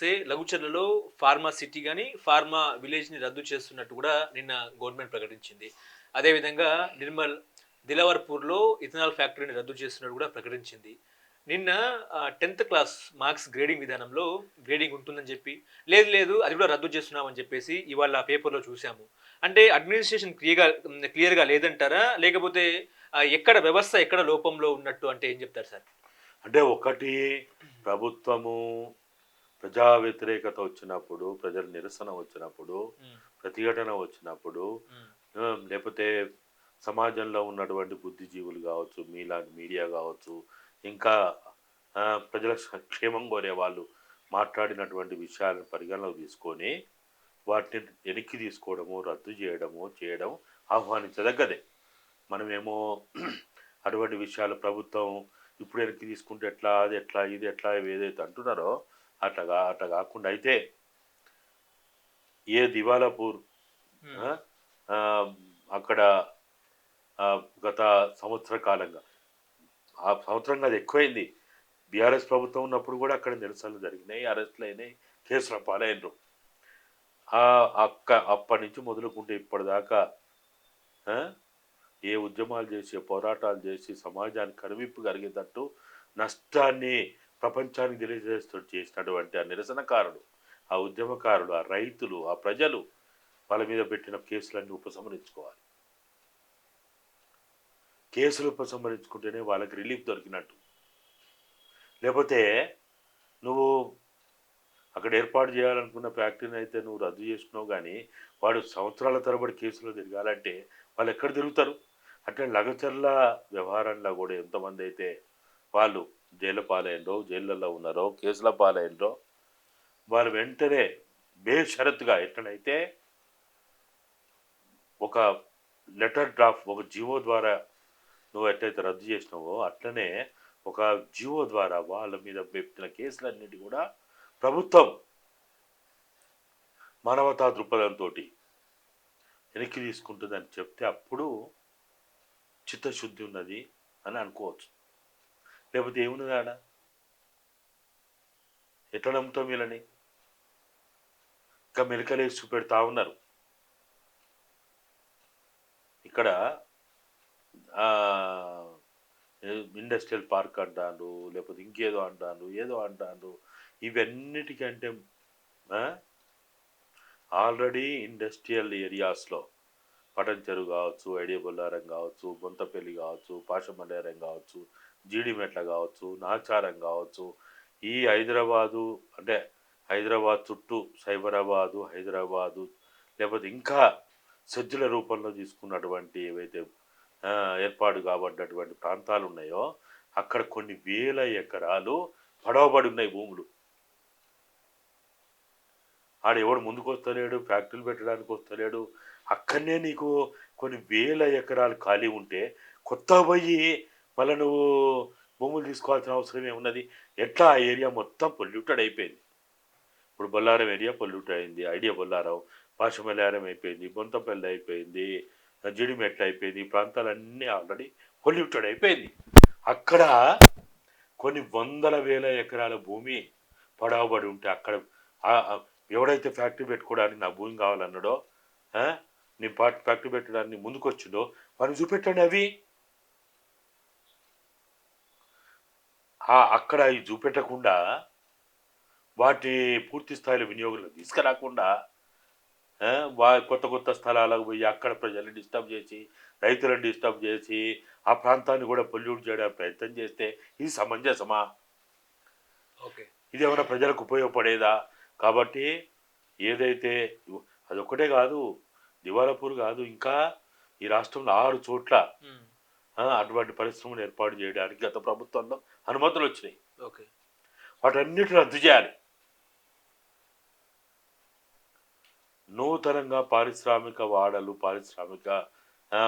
చూస్తే లఘుచర్లలో pharma city కానీ ఫార్మా విలేజ్ని రద్దు చేస్తున్నట్టు కూడా నిన్న గవర్నమెంట్ ప్రకటించింది. అదేవిధంగా నిర్మల్ దిలవర్పూర్లో ఇథనాల్ ఫ్యాక్టరీని రద్దు చేస్తున్నట్టు కూడా ప్రకటించింది. నిన్న టెన్త్ క్లాస్ మార్క్స్ గ్రేడింగ్ విధానంలో గ్రేడింగ్ ఉంటుందని చెప్పి లేదు లేదు అది కూడా రద్దు చేస్తున్నామని చెప్పేసి ఇవాళ పేపర్లో చూసాము అంటే అడ్మినిస్ట్రేషన్ క్లియర్గా క్లియర్గా లేదంటారా? లేకపోతే ఎక్కడ వ్యవస్థ ఎక్కడ లోపంలో ఉన్నట్టు అంటే ఏం చెప్తారు సార్? అంటే ఒకటి ప్రభుత్వము ప్రజా వ్యతిరేకత వచ్చినప్పుడు ప్రజల నిరసన వచ్చినప్పుడు ప్రతిఘటన వచ్చినప్పుడు లేకపోతే సమాజంలో ఉన్నటువంటి బుద్ధిజీవులు కావచ్చు మీలాంటి మీడియా కావచ్చు ఇంకా ప్రజల క్షేమం కోరే వాళ్ళు మాట్లాడినటువంటి విషయాలను పరిగణలోకి తీసుకొని వాటిని వెనక్కి తీసుకోవడము రద్దు చేయడము చేయడం ఆహ్వానించదగ్గదే. మనమేమో అటువంటి విషయాలు ప్రభుత్వం ఇప్పుడు వెనక్కి తీసుకుంటే ఎట్లా అది ఎట్లా ఇది ఎట్లా ఏదైతే అంటున్నారో అట్లా కా- అట్లా కాకుండా అయితే ఏ దివాలాపూర్ అక్కడ గత సంవత్సర కాలంగా. ఆ సంవత్సరం అది ఎక్కువైంది. బీఆర్ఎస్ ప్రభుత్వం ఉన్నప్పుడు కూడా అక్కడ నిరసనలు జరిగినాయి అరెస్టులు అయినాయి కేసుల పాలైనరు ఆ అక్క అప్పటి నుంచి మొదలుకుంటే ఇప్పటిదాకా ఆ, ఏ ఉద్యమాలు చేసి పోరాటాలు చేసి సమాజానికి కనువిప్పు కలిగేటట్టు నష్టాన్ని ప్రపంచానికి తెలియజేస్తూ చేసినటువంటి ఆ నిరసనకారులు ఆ ఉద్యమకారులు ఆ రైతులు ఆ ప్రజలు వాళ్ళ మీద పెట్టిన కేసులన్నీ ఉపసంహరించుకోవాలి. కేసులు ఉపసంహరించుకుంటేనే వాళ్ళకి రిలీఫ్ దొరికినట్టు. లేకపోతే నువ్వు అక్కడ ఏర్పాటు చేయాలనుకున్న ఫ్యాక్టరీని అయితే నువ్వు రద్దు చేసుకున్నావు కానీ వాడు సంవత్సరాల తరబడి కేసులో తిరగాలంటే వాళ్ళు ఎక్కడ తిరుగుతారు? అట్లా లగచర్ల వ్యవహారంలో కూడా ఎంతమంది అయితే వాళ్ళు జైలు పాలైనరో జైళ్ళల్లో ఉన్నారో కేసుల పాలైనరో వాళ్ళు వెంటనే బేషరత్గా ఎట్లనైతే ఒక లెటర్ డ్రాఫ్ట్ ఒక జీవో ద్వారా నువ్వు ఎట్లయితే రద్దు చేసినావో అట్లనే ఒక జీవో ద్వారా వాళ్ళ మీద పెట్టిన కేసులన్నిటి కూడా ప్రభుత్వం మానవతా దృక్పథంతో వెనక్కి తీసుకుంటుందని చెప్తే అప్పుడు చిత్తశుద్ధి ఉన్నది అని అనుకోవచ్చు. లేకపోతే ఏమున్నది ఆడ ఎట్లా నమ్ముతాం వీళ్ళని? ఇంకా మెలకలేసి చూపెడతా ఉన్నారు. ఇక్కడ ఆ, ఇండస్ట్రియల్ పార్క్ అంటాను లేకపోతే ఇంకేదో అంటారు ఏదో అంటాను ఇవన్నిటికంటే ఆల్రెడీ ఇండస్ట్రియల్ ఏరియాస్లో పటంచెరు కావచ్చు ఐడియా బొల్లారం కావచ్చు బొంతపల్లి కావచ్చు పాషమల్లారం కావచ్చు జీడిమెట్ల కావచ్చు నాచారం కావచ్చు ఈ హైదరాబాదు అంటే హైదరాబాద్ చుట్టూ సైబరాబాదు హైదరాబాదు లేకపోతే ఇంకా సజ్జల రూపంలో తీసుకున్నటువంటి ఏవైతే ఏర్పాటు కాబడ్డటువంటి ప్రాంతాలు ఉన్నాయో అక్కడ కొన్ని వేల ఎకరాలు పడవబడి ఉన్నాయి భూములు. ఆడ ఎవడు ముందుకు వస్తలేడు ఫ్యాక్టరీలు పెట్టడానికి వస్తలేడు. అక్కడనే నీకు కొన్ని వేల ఎకరాలు ఖాళీ ఉంటే కొత్త పోయి మళ్ళీ నువ్వు భూములు తీసుకోవాల్సిన అవసరం ఏమున్నది ఎట్లా ఆ ఏరియా మొత్తం పొల్యూటెడ్ అయిపోయింది? ఇప్పుడు బొల్లారం ఏరియా పొల్యూట్ అయింది. ఐడియా బొల్లారం పాశమల్లారం అయిపోయింది బొంతపల్లి అయిపోయింది జిడిమెట్ల అయిపోయింది ఈ ప్రాంతాలన్నీ ఆల్రెడీ పొల్యూటెడ్ అయిపోయింది. అక్కడ కొన్ని వందల వేల ఎకరాల భూమి పడవబడి ఉంటే అక్కడ ఎవడైతే ఫ్యాక్టరీ పెట్టుకోవడానికి నా భూమి కావాలన్నాడో నీ పార్టీ ఫ్యాక్టరీ పెట్టడానికి ముందుకొచ్చిండో వాడిని చూపెట్టండి అవి. అక్కడ అవి చూపెట్టకుండా వాటి పూర్తి స్థాయిలో వినియోగంలో తీసుకురాకుండా వా కొత్త కొత్త స్థలాలకు పోయి అక్కడ ప్రజల్ని డిస్టర్బ్ చేసి రైతులను డిస్టర్బ్ చేసి ఆ ప్రాంతాన్ని కూడా పొల్యూట్ చేయడానికి ప్రయత్నం చేస్తే ఇది సమంజసమా? ఓకే. ఇది ఏమైనా ప్రజలకు ఉపయోగపడేదా? కాబట్టి ఏదైతే అదొక్కటే కాదు దివాలాపూర్ కాదు ఇంకా ఈ రాష్ట్రంలో ఆరు చోట్ల అటువంటి పరిశ్రమలు ఏర్పాటు చేయడానికి గత ప్రభుత్వంలో అనుమతులు వచ్చినాయి. ఓకే. వాటన్నిటిని రద్దు చేయాలి. నూతనంగా పారిశ్రామిక వాడలు పారిశ్రామిక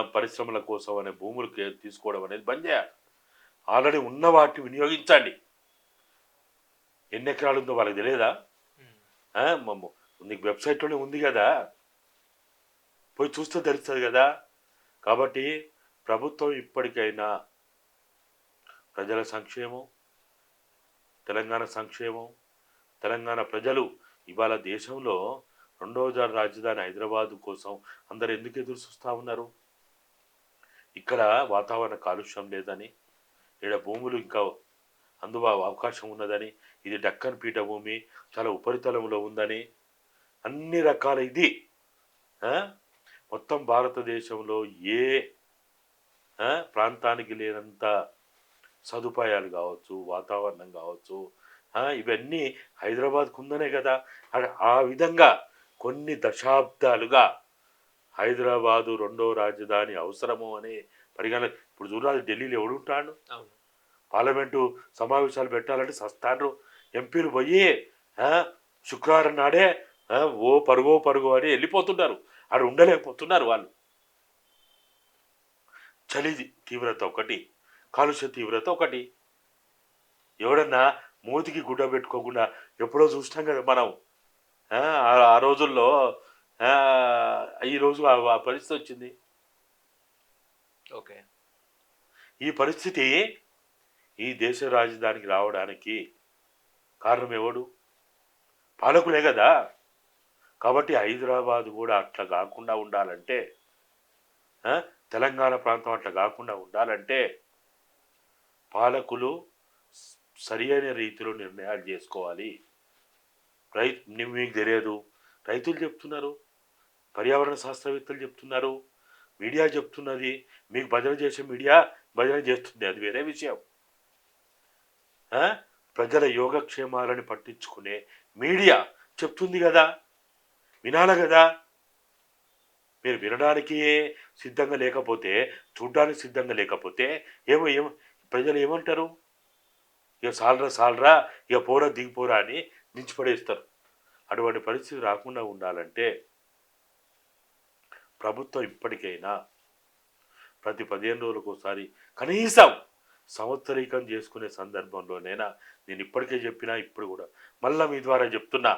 పరిశ్రమల కోసం అనే భూములు తీసుకోవడం అనేది బంద్ చేయాలి. ఆల్రెడీ ఉన్న వాటిని వినియోగించండి. ఎన్ని ఎకరాలు ఉందో వాళ్ళకి తెలియదా? నీకు వెబ్సైట్లోనే ఉంది కదా? పోయి చూస్తే తెలుస్తుంది కదా? కాబట్టి ప్రభుత్వం ఇప్పటికైనా ప్రజల సంక్షేమం తెలంగాణ సంక్షేమం తెలంగాణ ప్రజలు ఇవాళ దేశంలో రెండవ రాజధాని హైదరాబాద్ కోసం అందరు ఎందుకు ఎదురు చూస్తూ ఉన్నారు? ఇక్కడ వాతావరణ కాలుష్యం లేదని ఇక్కడ భూములు ఇంకా అందుబా అవకాశం ఉన్నదని ఇది డక్కన్ పీఠభూమి చాలా ఉపరితలంలో ఉందని అన్ని రకాల ఇది మొత్తం భారతదేశంలో ఏ ప్రాంతానికి లేనంత సదుపాయాలు కావచ్చు వాతావరణం కావచ్చు ఇవన్నీ హైదరాబాద్కు ఉందనే కదా. ఆ- విధంగా కొన్ని దశాబ్దాలుగా హైదరాబాదు రెండో రాజధాని అవసరము అనే పరిగణన ఇప్పుడు చూడాలి ఢిల్లీలో ఎవడుంటాడు అవును. పార్లమెంటు సమావేశాలు పెట్టాలంటే సస్తాండ్రు ఎంపీలు పోయి శుక్రవారం నాడే ఓ పరుగో పరుగో అని వెళ్ళిపోతున్నారు. ఆడ ఉండలేకపోతున్నారు వాళ్ళు. చలి తీవ్రత ఒకటి కాలుష్య తీవ్రత ఒకటి. ఎవడన్నా మూతికి గుడ్డ పెట్టుకోకుండా ఎప్పుడో చూసినాం కదా మనం. ఆ, రోజుల్లో ఈ రోజు ఆ పరిస్థితి వచ్చింది. ఓకే. ఈ పరిస్థితి ఈ దేశ రాజధానికి రావడానికి కారణం ఎవడు? పాలకులే కదా. కాబట్టి హైదరాబాద్ కూడా అట్లా కాకుండా ఉండాలంటే తెలంగాణ ప్రాంతం అట్లా కాకుండా ఉండాలంటే పాలకులు సరి అయిన రీతిలో నిర్ణయాలు చేసుకోవాలి. రైతు మీకు తెలియదు. రైతులు చెప్తున్నారు. పర్యావరణ శాస్త్రవేత్తలు చెప్తున్నారు. మీడియా చెప్తున్నది. మీకు భజన చేసే మీడియా భజన చేస్తుంది. అది వేరే విషయం. ప్రజల యోగక్షేమాలని పట్టించుకునే మీడియా చెప్తుంది కదా. వినాలి కదా. మీరు వినడానికి సిద్ధంగా లేకపోతే చూడ్డానికి సిద్ధంగా లేకపోతే ఏమో ఏమో ప్రజలు ఏమంటారు? ఇక సాలరా సాలరా ఇక పోరా దిగిపోరా అని దించిపడేస్తారు అటువంటి పరిస్థితి రాకుండా ఉండాలంటే ప్రభుత్వం ఇప్పటికైనా ప్రతి పదిహేను రోజులకు ఒకసారి కనీసం సంవత్సరీకం చేసుకునే సందర్భంలోనైనా నేను ఇప్పటికే చెప్పినా ఇప్పుడు కూడా. మళ్ళీ మీ ద్వారా చెప్తున్నా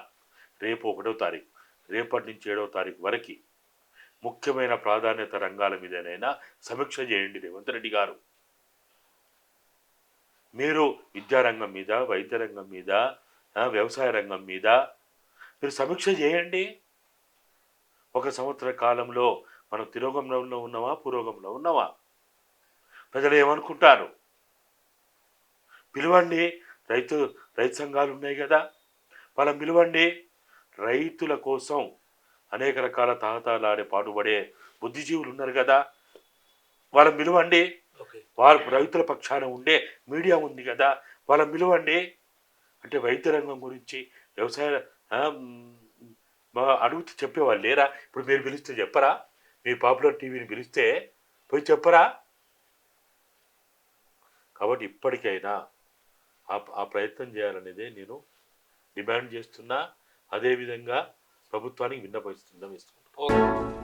రేపు ఒకటో తారీఖు రేపటి నుంచి ఏడవ తారీఖు వరకు ముఖ్యమైన ప్రాధాన్యత రంగాల మీదనైనా సమీక్ష చేయండి రేవంత్ రెడ్డి గారు. మీరు విద్యారంగం మీద వైద్య రంగం మీద వ్యవసాయ రంగం మీద మీరు సమీక్ష చేయండి. ఒక సంవత్సర కాలంలో మనం తిరోగంలో ఉన్నామా పురోగంలో ఉన్నామా? ప్రజలు ఏమనుకుంటారు? పిలవండి రైతు రైతు సంఘాలు ఉన్నాయి కదా. వాళ్ళని పిలవండి రైతుల కోసం అనేక రకాల తాహతాలాడే పాటుపడే బుద్ధిజీవులు ఉన్నారు కదా. వాళ్ళని పిలవండి. వారు రైతుల పక్షాన ఉండే మీడియా ఉంది కదా. వాళ్ళని పిలవండి. అంటే వైద్య రంగం గురించి వ్యవసాయ అడుగుతూ చెప్పేవాళ్ళు లేరా? ఇప్పుడు మీరు పిలిస్తే చెప్పరా? మీ పాపులర్ టీవీని పిలిస్తే పోయి చెప్పరా? కాబట్టి ఇప్పటికైనా ఆ ఆ ప్రయత్నం చేయాలనేదే నేను డిమాండ్ చేస్తున్నా. అదేవిధంగా ప్రభుత్వానికి విన్నపిస్తుందాం ఇస్తున్నాను ఓకే